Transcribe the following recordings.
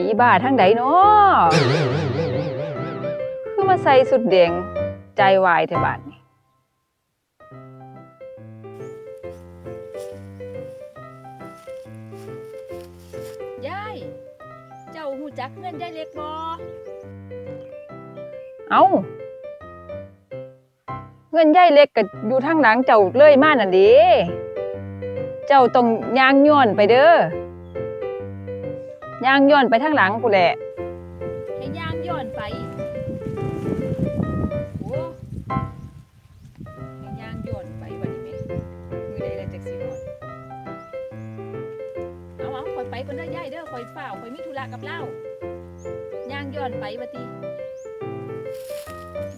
ผีบ้าทั้งใดเนาะคือมาใส่สุดแดงใจวายแต่บาดนี้ยาย เจ้าหูจักเงินยายเล็กบ่เอ้า เงินใหญ่เล็กก็อยู่ทางหลังเจ้าเลยมานั่นเด้เจ้าต้องย่างย้อนไปเด้อ ย่างย้อนไปทางหลังกูแหละให้ย่างย้อนไปโอ้ให้ย่างย้อนไปวันนี้แม่มือใดแล้วจักสิฮอดเอาเอาข่อยไปเพิ่นเด้อยายเด้อข่อยฝ้าวข่อยมีธุระกับเล่าย่างย้อนไปว่าติ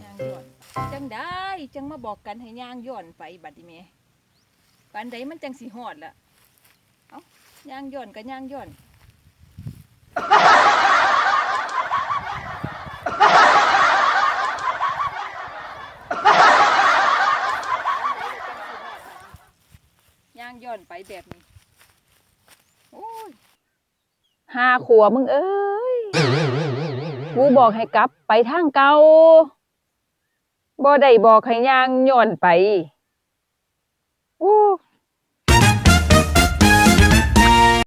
ย่างย้อนจังได้จังมาบอกกันให้ย่างย้อนไปบัดนี้แม่ปานใดมันจังสิฮอดล่ะเอ้าย่างย้อนก็ย่างย้อน ย่างย้อนไปแบบนี้โอ้ยหาขัวมึงเอ้ยกูบอกให้กลับไปทางเก่าบ่ได้บอกให้ย่างย้อนไปโอ้